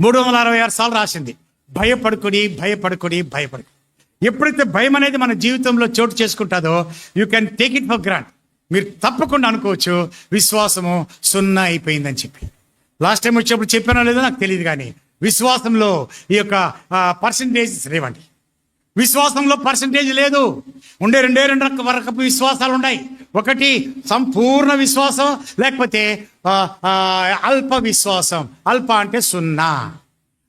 మూడు వందల అరవై ఆరు సార్లు రాసింది. భయపడుకుడి భయపడుకుడి భయపడుకుడి ఎప్పుడైతే భయం అనేది మన జీవితంలో చోటు చేసుకుంటుందో you can take it for grant మీరు తప్పకుండా అనుకోవచ్చు విశ్వాసము సున్నా అయిపోయిందని చెప్పి. లాస్ట్ టైం వచ్చేప్పుడు చెప్పానో లేదో నాకు తెలియదు కానీ విశ్వాసంలో ఈ యొక్క పర్సంటేజ్ రేవండి విశ్వాసంలో పర్సంటేజ్ లేదు. ఉండే రెండే రెండు రక రకపు విశ్వాసాలు ఉన్నాయి ఒకటి సంపూర్ణ విశ్వాసం లేకపోతే అల్ప విశ్వాసం. అల్ప అంటే సున్నా.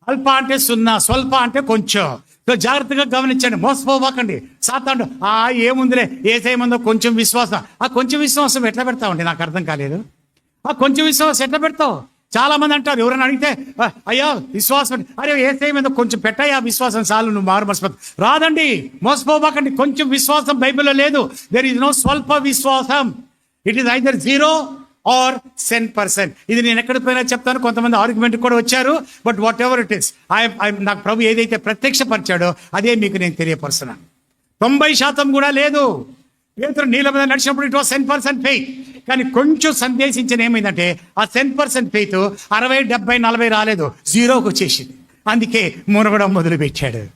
అల్ప అంటే సున్నా స్వల్ప అంటే కొంచెం. జాగ్రత్తగా గమనించండి. మోసపోబాకండి. సాతాండు ఆ ఏముందిలే? ఏసేముందో కొంచెం విశ్వాసం. ఆ కొంచెం విశ్వాసం ఎట్లా పెడతామండి నాకు అర్థం కాలేదు. ఆ కొంచెం విశ్వాసం ఎట్లా పెడతావు? చాలా మంది అంటారు ఎవరైనా అడిగితే అయ్యో అయ్యా విశ్వాసం అరే ఏసై మీద కొంచెం పెట్టాయా విశ్వాసం చాలు నువ్వు మారు మర్చిపోతు రాదండి మోసపోబాకండి కొంచెం విశ్వాసం బైబిల్లో లేదు. దెర్ ఇస్ నో స్వల్ప విశ్వాసం. It is either zero or cent percent ఇది నేను ఎక్కడికి పోయినా చెప్తాను కొంతమంది ఆర్గ్యుమెంట్ కూడా వచ్చారు but whatever it is I నాకు ప్రభు ఏదైతే ప్రత్యక్షపరిచాడో అదే మీకు నేను తెలియపరుస్తున్నాను. తొంభై శాతం కూడా లేదు. పేతురు నీళ్ళ మీద నడిచినప్పుడు it was cent percent faith కానీ కొంచెం సందేశించిన ఏమైందంటే ఆ టెన్ పర్సెంట్ ఫెయిత్ అరవై డెబ్బై నలభై రాలేదు. జీరోకి వచ్చేసింది. అందుకే మునగడం మొదలుపెట్టాడు.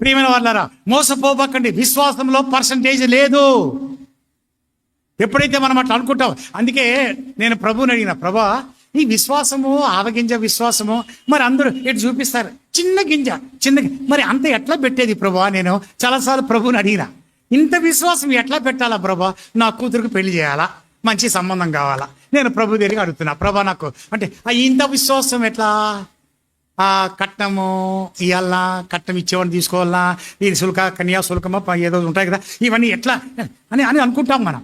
ప్రియమైన వాళ్ళారా మోసపోబకండి. విశ్వాసంలో పర్సంటేజ్ లేదు. ఎప్పుడైతే మనం అట్లా అనుకుంటాం అందుకే నేను ప్రభువుని అడిగిన ప్రభా ఈ విశ్వాసము ఆవగింజ విశ్వాసము మరి అందరూ ఇటు చూపిస్తారు. చిన్న గింజ చిన్న మరి అంత ఎట్లా పెట్టేది ప్రభా నేను? చాలాసార్లు ప్రభువుని అడిగిన. ఇంత విశ్వాసం ఎట్లా పెట్టాలా ప్రభా? నా కూతురుకు పెళ్ళి చేయాలా? మంచి సంబంధం కావాలా? నేను ప్రభు దగ్గరికి అడుగుతున్నా ప్రభా నాకు అంటే ఆ ఇంత విశ్వాసం ఎట్లా? ఆ కట్నము ఇవ్వాలా కట్నం ఇచ్చేవాడిని తీసుకోవాలా? ఈ శుల్క కన్యా శుల్కమా ఏదో ఉంటాయి కదా ఇవన్నీ ఎట్లా? అని అని అనుకుంటాం మనం.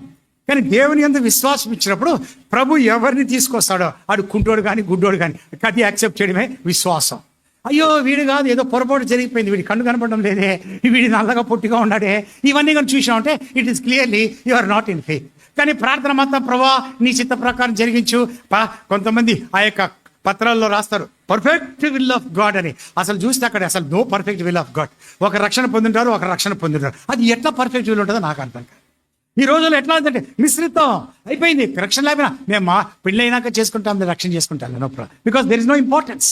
కానీ దేవుని ఎంత విశ్వాసం ఇచ్చినప్పుడు ప్రభు ఎవరిని తీసుకొస్తాడో ఆడు కుంటోడు కానీ గుడ్డోడు కానీ కది యాక్సెప్ట్ చేయడమే విశ్వాసం. అయ్యో వీడు కాదు ఏదో పొరపాటు జరిగిపోయింది వీడి కన్ను కనపడడం లేదే వీడి నల్లగా పొట్టిగా ఉన్నాడే ఇవన్నీ కానీ చూసామంటే it is clearly you are not in faith కానీ ప్రార్థన మాత్రం ప్రభా నీ చిత్త ప్రకారం జరిగించు. పా కొంతమంది ఆ యొక్క పత్రాల్లో రాస్తారు పర్ఫెక్ట్ విల్ ఆఫ్ గాడ్ అని. అసలు చూస్తే అక్కడ అసలు no perfect will of God ఒక రక్షణ పొందుంటారు ఒక రక్షణ పొందుంటారు. అది ఎట్లా పర్ఫెక్ట్ విల్ ఉంటుందో నాకు అర్థం కాదు. ఈ రోజుల్లో ఎట్లా ఉందంటే మిశ్రితం అయిపోయింది రక్షణ లేకపోయినా మేము మా పెళ్ళి అయినాక చేసుకుంటాం రక్షణ చేసుకుంటాం no because there is no importance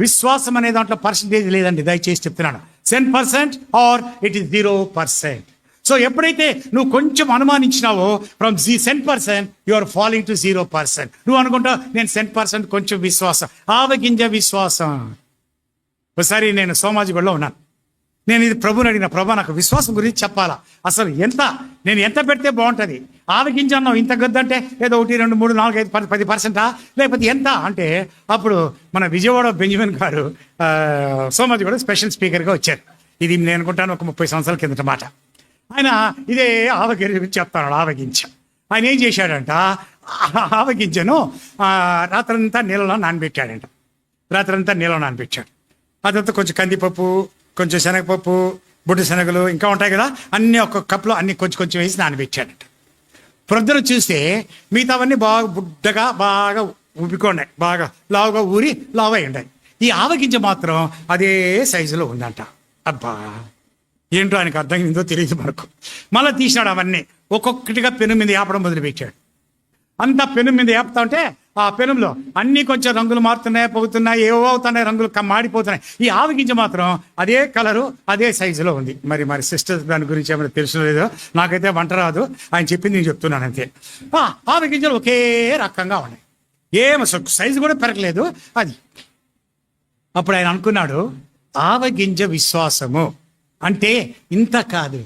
విశ్వాసం అనే దాంట్లో పర్సంటేజ్ లేదండి దయచేసి చెప్తున్నాను. Cent percent or it is zero percent so ఎప్పుడైతే నువ్వు కొంచెం అనుమానించినావో from G cent percent you are following to zero percent నువ్వు అనుకుంటావు నేను సెన్ పర్సెంట్ కొంచెం విశ్వాసం. ఆవగింజ విశ్వాసం. ఒకసారి నేను సోమాజిగూడలో ఉన్నాను. నేను ఇది ప్రభుని అడిగిన ప్రభా నాకు విశ్వాసం గురించి చెప్పాలా? అసలు ఎంత? నేను ఎంత పెడితే బాగుంటుంది? ఆవగింజ అన్నావు ఇంత గద్దంటే ఏదో ఒకటి రెండు మూడు నాలుగు ఐదు పది పది పర్సెంటా లేకపోతే ఎంత? అంటే అప్పుడు మన విజయవాడ బెంజమిన్ గారు సోమాజిగూడ స్పెషల్ స్పీకర్గా వచ్చారు. ఇది నేను అనుకుంటాను ఒక ముప్పై సంవత్సరాల కిందట మాట. ఆయన ఇదే ఆవగింజ చెప్తాడు ఆవగింజ. ఆయన ఏం చేశాడంట? ఆ ఆవగింజను రాత్రంతా నీళ్ళలో నానబెట్టాడంట. రాత్రంతా నీళ్ళలో నానబెట్టాడు. అదంతా కొంచెం కందిపప్పు కొంచెం శనగపప్పు బుడ్డి శనగలు ఇంకా ఉంటాయి కదా అన్ని ఒక కప్లో అన్ని కొంచెం కొంచెం వేసి నానబెట్టాడంట. ప్రొద్దున చూస్తే మిగతావన్నీ బాగా బుడ్డగా బాగా ఉబ్బికొన్నాయి బాగా లావుగా ఊరి లావు అయి ఉన్నాయి. ఈ ఆవగింజ మాత్రం అదే సైజులో ఉందంట. అబ్బా! ఏంటో ఆయనకు అర్థమైందో తెలియదు మనకు. మళ్ళీ తీసినాడు అవన్నీ. ఒక్కొక్కటిగా పెను మీద ఆపడం మొదలుపెట్టాడు. అంతా పెను మీద ఏపుతా ఉంటే ఆ పెనులో అన్ని కొంచెం రంగులు మారుతున్నాయి పోతున్నాయి ఏవో అవుతున్నాయి రంగులు క- మాడిపోతున్నాయి. ఈ ఆవగింజ మాత్రం అదే కలరు అదే సైజులో ఉంది. మరి మరి సిస్టర్స్ దాని గురించి ఏమైనా తెలుసు లేదో నాకైతే వంట రాదు. ఆయన చెప్పింది నేను చెప్తున్నాను అంతే. ఆ ఆవగింజలు ఒకే రకంగా ఉన్నాయి. ఏం సైజు కూడా పెరగలేదు. అది. అప్పుడు ఆయన అనుకున్నాడు ఆవగింజ విశ్వాసము. అంటే ఇంత కాదు.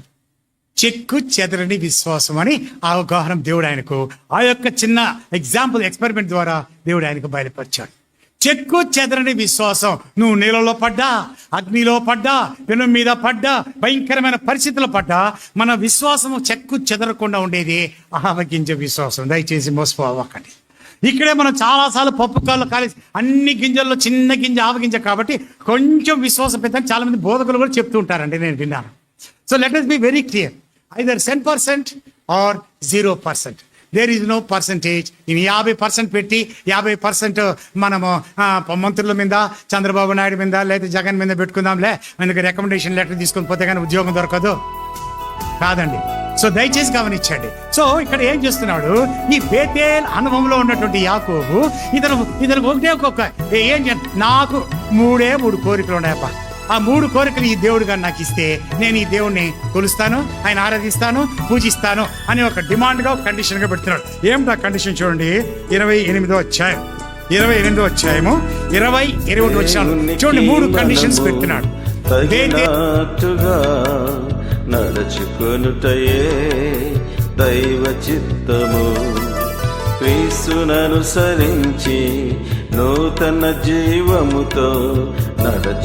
చెక్కు చెదరని విశ్వాసం అని అవగాహన దేవుడు ఆయనకు ఆ యొక్క చిన్న ఎగ్జాంపుల్ ఎక్స్పెరిమెంట్ ద్వారా దేవుడు ఆయనకు బయలుపరిచాడు. చెక్కు చెదరని విశ్వాసం నువ్వు నీళ్ళలో పడ్డా అగ్నిలో పడ్డా పెను మీద పడ్డా భయంకరమైన పరిస్థితుల్లో పడ్డా మన విశ్వాసము చెక్కు చెదరకుండా ఉండేది ఆవగింజ విశ్వాసం. దయచేసి మోసపోవకండి. ఇక్కడే మనం చాలాసార్లు పప్పు కాళ్ళు కాలేసి అన్ని గింజల్లో చిన్న గింజ ఆవగింజ కాబట్టి కొంచెం విశ్వాసం పెద్దని చాలా మంది బోధకులు కూడా చెప్తూ ఉంటారండి నేను విన్నాను. So let us be very clear either cent percent or zero percent there is no percentage ఇవి యాభై పర్సెంట్ పెట్టి యాభై పర్సెంట్ మనము మంత్రుల మీద చంద్రబాబు నాయుడు మీద లేదా జగన్ మీద పెట్టుకుందాంలే. మనకి రికమెండేషన్ లెటర్ తీసుకొని పోతే కానీ ఉద్యోగం దొరకదు. కాదండి. సో దయచేసి గమనించండి. సో ఇక్కడ ఏం చేస్తున్నాడు? ఈ బేతేల్ అనుభవంలో ఉన్నటువంటి యాకోబు ఇతను ఇతను ఒకటే ఒక్కొక్క ఏం చే- నాకు మూడే మూడు కోరికలు ఉన్నాయప్ప ఆ మూడు కోరికలు ఈ దేవుడుగా నాకు ఇస్తే నేను ఈ దేవుడిని కొలుస్తాను ఆయన ఆరాధిస్తాను పూజిస్తాను అని ఒక డిమాండ్గా ఒక కండిషన్గా పెడుతున్నాడు. ఏమిటా కండిషన్ చూడండి? ఇరవై ఎనిమిదో అధ్యాయం. ఇరవై ఎనిమిదో అధ్యాయము ఇరవై ఇరవై ఒకటి వచ్చాను చూడండి మూడు కండిషన్స్ పెడుతున్నాడు. నడుచుకొనుటయే దైవ చిత్తము. క్రీస్తుననుసరించి నూతన జీవముతో నడచు